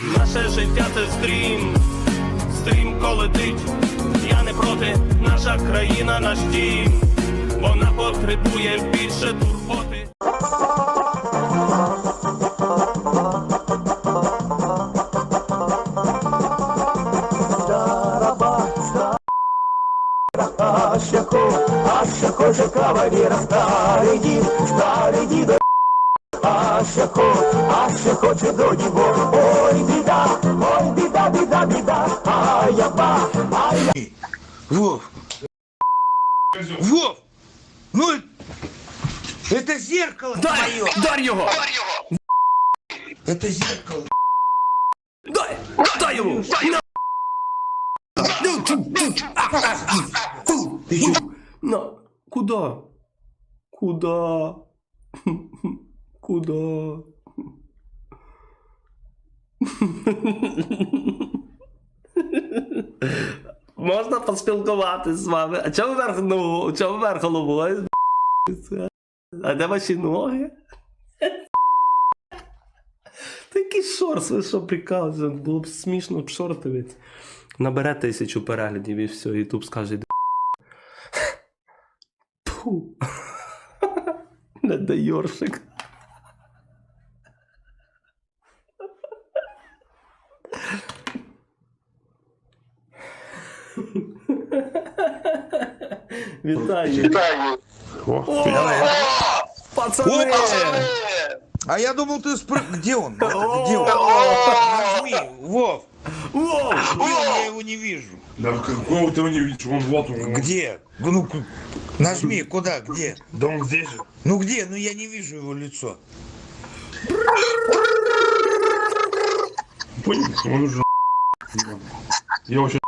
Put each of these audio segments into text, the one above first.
Наше життя це стрім, стрімко летить. Я не проти, наша країна наш дім. Вона потребує більше турботи. Ащако, Ащако же кавалера, старый дід, старий дідо. Ащако, Ащако же до него, ой, біда, ой, біда, біда, біда, ай, я ба, ай, я. Вов! Вов! Ну, это зеркало Дай, твое! дай його! Это зеркало! Дай! Дай йому! На! Ну, тю, тю, а, а, фу, Ты чё? На! Куда? Куда? Куда? Можна поспілкуватись з вами. А чому вверх ногу? Чому вверх головою? А де ваші ноги? Такий шорс, ви що прикалуєте? Було б смішно б шортовець. Набере тисячу переглядів і все, Ютуб скаже. «Іди Пу. Не дай Йоршик. Вітаю. О, пацани! А я думал, ты спрыг... Где он? Где он? Нажми, Вов! Он? Я его не вижу. Да какого ты его не видишь? Он вот он. Где? Ну, к- нажми, куда, где? Да он здесь же. Ну где? Ну я не вижу его лицо. Понял? Он уже Я вообще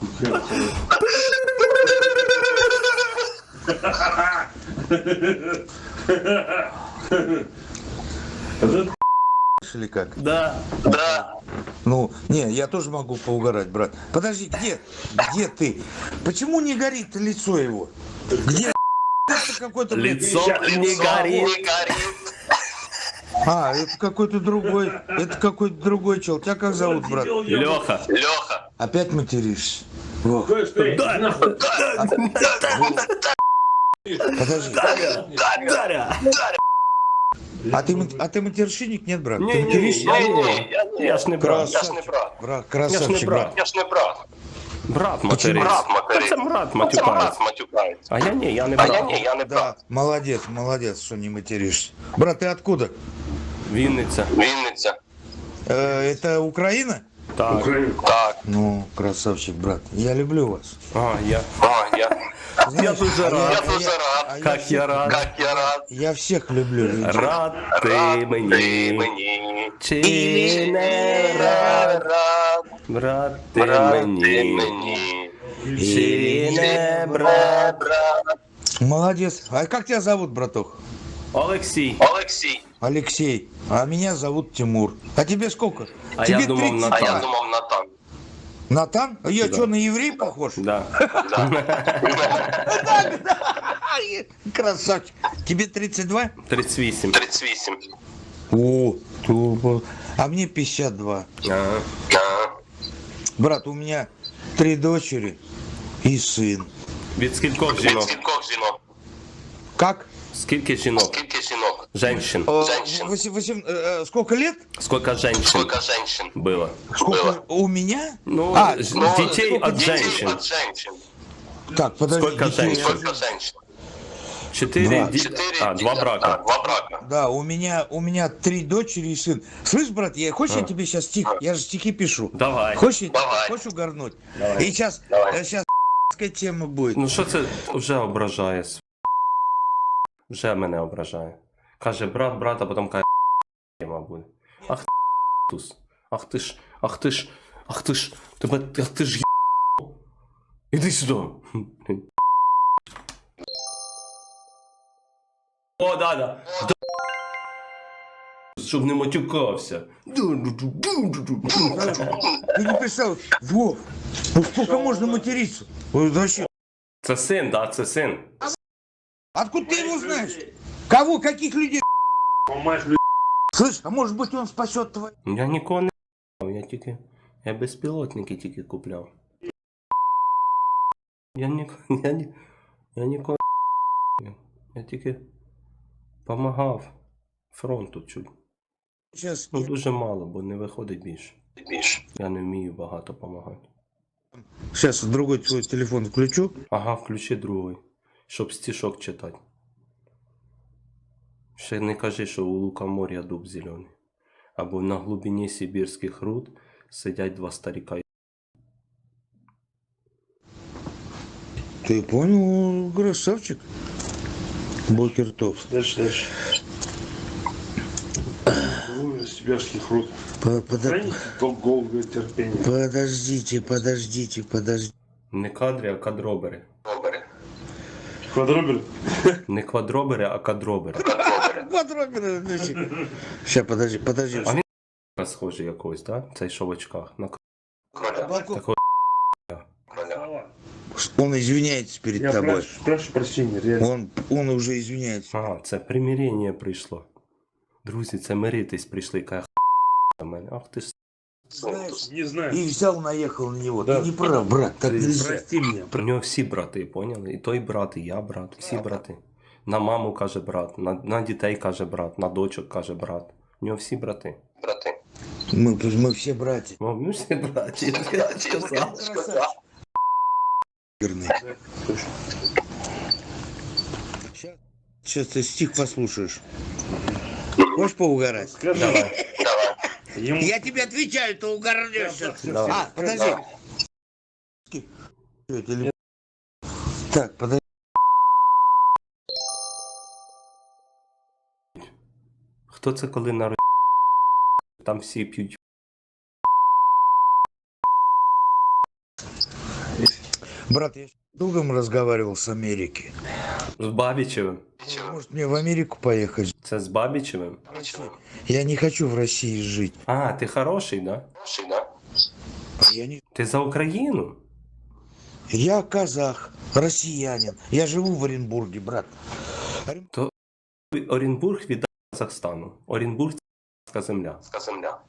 Или как? Да. Ну, не, я тоже могу поугарать, брат. Подожди, где? Где ты? Почему не горит лицо его? Где? Это какой-то... Лицо не горит. А, это какой-то другой. Это какой-то другой чел. Тебя как зовут, брат? Леха. Опять материшься? Во. Да. Подожди. Даря. А ты, мат- а ты матершинник, нет, брат? Ні, ты ні, ні, материшься? я, ні, я, я ж не брат. Красавчик, брат. красавчик, брат. брат. Я ж не брат. Брат материться. Брат материться. Та Це брат Це матюкається. брат матюкається. А я ні, я не А я брат. ні, я не Да, брат. молодец, молодец, что не материшься. Брат, ты откуда? Вінниця. Вінниця. Э, это Украина? Так. Украина. Так. Ну, красавчик, брат. Я люблю вас. А, я. А, я, Знаешь, дуже а рад. я дуже рад. а Как всех я рад. Як я рад. Я всех люблю. людей. Рад ти Ти мені. мені. Чи не рад? рад. Брат ти Брат ти мені. мені. Чи не брат? брат. Молодец. А как тебя зовут, браток? Олексій. Олексій. Алексей. А меня зовут Тимур. А тебе сколько? А тебе я думал, 32. А я Натан. думав Натан. Натан? А я Да. что, на еврей похож? Да. Красавчик. Тебе 32? 38. 38. О, тупо. А мне 52. Ага. А, Брат, у меня три дочери и сын. Від скількох Від жінок? скількох жінок? Как? Скільки жінок? Скільки жінок? Женщин. Э, Женщин. восемь- восемь- э, э, сколько лет? Сколько женщин Скільки женщин? было? Сколько Было. у меня? Ну, А, ж- Ну, детей скільки от дітей женщин. От женщин. Так, подожди. Сколько детей- женщин? Скільки женщин? Четыре. Два. ди- Чотири. А, два А, брака. два брака. Да, у меня, у меня три дочери и сын. Слышь, брат, я, хочешь я тебе сейчас стих, я же стихи пишу. Давай. Хочешь, я- Давай. хочешь угорнуть? И сейчас, Давай. сейчас тема будет. Ну що це вже ображає? Вже мене ображає. Каже брат, брат, а потім каже тема буде. Ах ти тус. Ах ти ж, ах ти ж, ах ти ж, тебе, ах ти ж є- Іди сюди. О, да, да. Щоб не матюкався. Ты не представил, Вов, ну сколько можно материться? Ой, вообще, Це син, да, це син. откуда ты его знаешь? Кого, каких людей? Ломаешь людей. Слышь, а может быть он спасет твою... Я нікого не купляв, я тільки. Я безпілотники тільки купляв. Я ні. Я ні. Я нікого. Я тільки помагав фронту чуть. Сейчас Ну дуже мало, бо не виходить більше. Більше. Я не вмію багато допомагати. Сейчас другой твой телефон включу. Ага, включи другий, щоб стішок читати. Ще не кажи, що у лукомор'я дуб зелений. Або на глибині сибірських руд сидять два старіка. Ты понял, красавчик? Бокертов. Дальше, дальше. Ну, сибирских руд. По- пода- Храните долгое терпение. Подождите, подождите, подождите. Не кадри, а кадробери. Квадробер. Не квадробери, а кадробери. Добре. Сейчас, подожди, подожди. А він схожий якось, так? Да? Цей що в очках. На... Кроля. Он извиняется перед Я тобой. прошу, прошу прощения, реально. Он, он уже извиняется. Ага, це примирення прийшло. Друзі, це миритись прийшли, каже на мене. Ах ти ж. Сунтус. Не знаю. И взял, наехал на него. Да. Ты не прав, брат, так Ты нельзя. Прости меня. У нього всі брати, поняли? І той брат, і я брат, всі брати. На маму каже брат, на, на дітей каже брат, на дочок каже брат. У нього всі брати. Брати. Мы, мы все братья. Ну, ми всі браті, я сказав. Сказав. Верные. Сейчас, сейчас ты стих послушаешь. Хочешь поугарать? Скажи. Давай. Ему... Я тебе отвечаю, ты угорнешь. Всё, всё, Давай. А, подожди. Это ли- Так, подожди. Хто це коли на Там всі п'ють. Брат, я с другом разговаривал с Америки. З Бабічевим. Может мне в Америку поехать? Це з Бабічевим? Чого? Я не хочу в России жить. А, ти хороший, да? Хороший, да? Я, не... Ти за Україну? я казах, россиянин. Я живу в Оренбурге, брат. Оренбург від Казахстану. Оренбург це земля. Ска земля.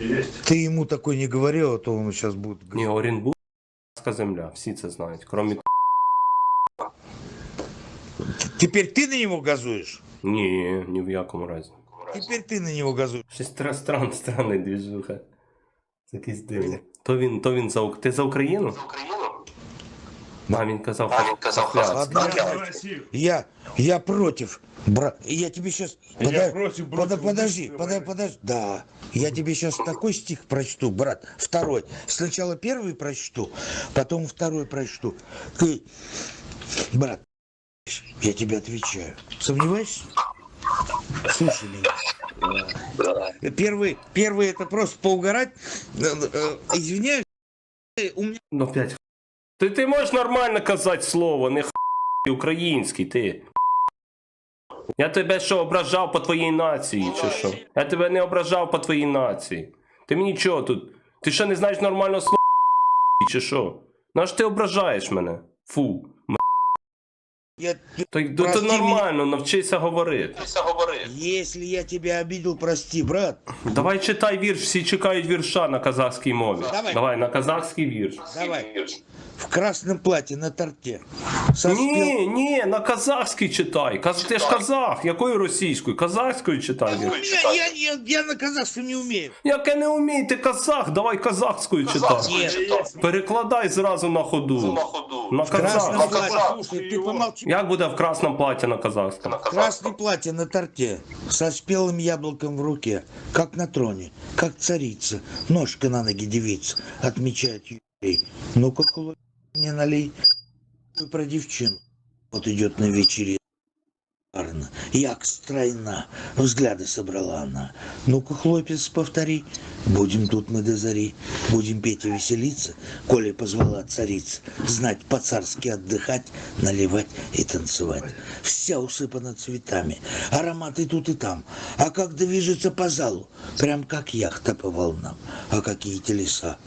Есть. Ты ему такой не говорил, а то он сейчас будет... Ні, Оренбург це земля. Всі це знають. Крім Теперь ты на него газуешь? Ні, ні в якому разі. Теперь ты на него газуешь. Щось стра- стран, странний двіжуха. Це якийсь дивний. То він, то він за Ук- Ти за Україну? За Україну? А він казав, А, він казав, Хохляцький. Ладно. За Россию. Я, я против, брат. Я тебе сейчас... Я против, против, подожди, убийства, подожди, блядь. подожди. Да, я тебе сейчас такой стих прочту, брат. Второй. Сначала первый прочту, потом второй прочту. Ты, брат, я тебе отвечаю. Сомневаешься? Слушай меня. Да. Первый, первый это просто поугарать. Э, э, Извиняюсь, э, у меня Ну, п'ять. Ти, ти можеш нормально казати слово, не х... український, ти. Я тебе що, ображав по твоїй нації, чи що? Я тебе не ображав по твоїй нації. Ти мені чого тут? Ти що не знаєш нормального слова, чи що? Ну ж ти ображаєш мене? Фу. я, То, то, то Прости нормально, навчися говорити. Если я тебя обидел, прости, брат. Давай читай вірш, всі чекають вірша на казахській мові. Давай. Давай на казахський вірш. Давай. В красном платье на торте. Со спел- Ні, ні, на казахський читай. Каз... Ти ж казах. Якою російською? Казахською читай. У вірш. меня, я, я, я на казахском не умею. Яке не вмій, ти казах, давай казахською читай. Казахською Нет. читав. Перекладай зразу на На ходу. ходу. На В красном казах. платье. казах. Слушай, ты помолчи. Як буде в красному платі на казахському? На Красное казахському. платье на торте, со спелым яблоком в руке, как на троне, как царица, ножка на ноги девица, отмечает юбилей. Ну-ка, кулак не налей. про девчину. Вот идет на. Парно, як стройна, взгляды собрала она. Ну-ка, хлопец, повтори. Будем тут мы до зари, будем петь и веселиться. Коля позвала царица, знать по-царски отдыхать, наливать и танцевать. Вся усыпана цветами, ароматы тут и там. А как движется по залу, прям как яхта по волнам. А какие телеса,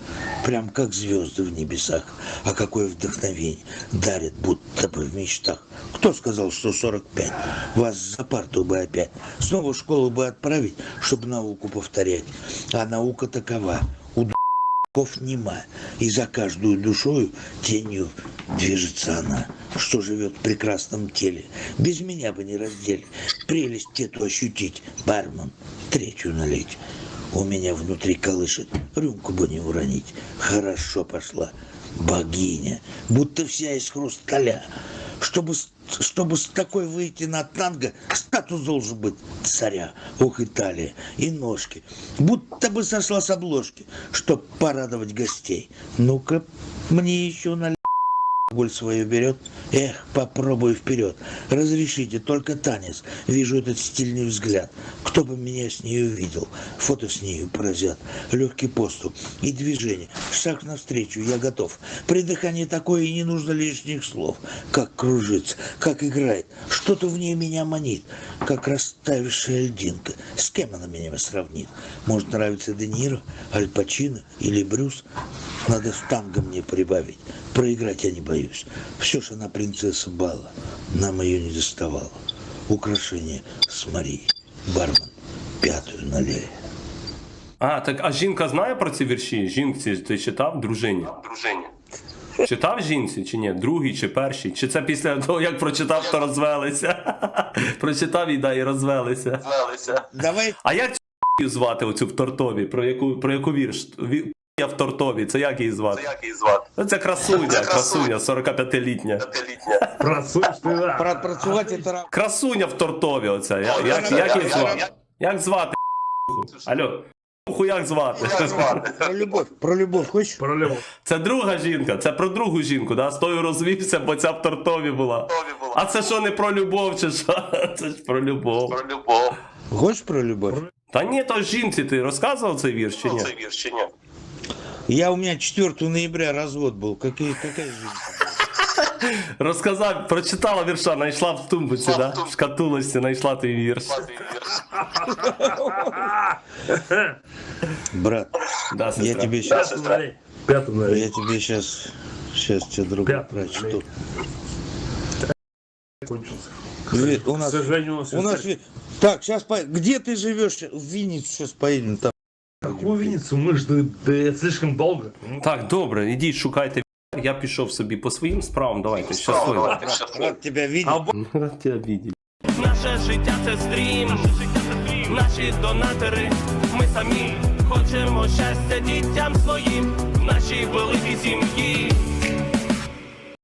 Прям как звезды в небесах. А какое вдохновение дарит, будто бы в мечтах. Кто сказал, что 45? Вас за парту бы опять. Снова в школу бы отправить, чтобы науку повторять. А наука такова. У дураков нема. И за каждую душою тенью движется она, что живет в прекрасном теле. Без меня бы не раздели. Прелесть эту ощутить. Бармен, третью налить. У меня внутри колышет, рюмку бы не уронить. Хорошо пошла, богиня, будто вся из хрусталя. Чтобы, чтобы с такой выйти на танго, статус должен быть царя. Ох, Италия, и ножки. Будто бы сошла с обложки, чтоб порадовать гостей. Ну-ка, мне еще налей. Боль свою берет. Эх, попробуй вперед. Разрешите, только танец. Вижу этот стильный взгляд. Кто бы меня с ней увидел? Фото с нею поразят. Легкий поступ и движение. Шаг навстречу, я готов. При дыхании такое и не нужно лишних слов. Как кружится, как играет. Что-то в ней меня манит. Как растаявшая льдинка. С кем она меня сравнит? Может, нравится Де Ниро, Аль Пачино или Брюс? Надо в танго мне прибавить. Проиграть я не боюсь. Все ж она принцесса бала. Нам ее не доставало. Украшение с Марией. Бармен. Пятую налей. А, так а жінка знає про ці вірші? Жінці ти читав дружині? Дружині. Читав жінці чи ні? Другий чи перший? Чи це після того, як прочитав, то розвелися? Прочитав і да, і розвелися. Звелися. Давай А як цю звати оцю в тортові? Про яку, про яку вірш? Я в тортові, це як її Це звати? як її звати? Ну, Це красуня, Це красуня. красуня, 45-літня. П'ятилітня. Працуєш ти, да. пропрацювати это ра- Красуня в тортові оця. Я- Як, як її звати? Як звати? Алло, ху як звати? Як звати? Про любовь. Про любов. Це друга жінка, це про другу жінку, да? з тою розвівся, бо ця в тортові була. А це що не про любов, чи що? Це ж про любов. Про любов. Хочешь про любовь? Та ні, то жінці ти розказував цей вірш чи ні? Цей вірш чи ні? Я у меня 4 ноября развод был. Какие, какая жизнь? Розказав, прочитала вірша, знайшла в тумбуці, да? в шкатулості знайшла той вірш. Цей вірш. Брат, Да, я сестра. тебе Да, сейчас... П'яту сестра. налей. П'яту налей. Я тебе сейчас... Сейчас тебе другое Пятую прочту. Кончился. Ви- У К нас, сожалению, у нас... у нас... ви- Так, сейчас... По... Где ты живешь? В Винницу сейчас поедем. Там. Какую Вінницю? Ми ж слишком долго. Ну, Так, добре, ідіть, шукайте. Я пішов собі по своїм справам, давайте, щасливо. Рад тебе бачити. Наше життя це стрім, наші донатори, ми самі хочемо щастя дітям своїм, в нашій великій сім'ї.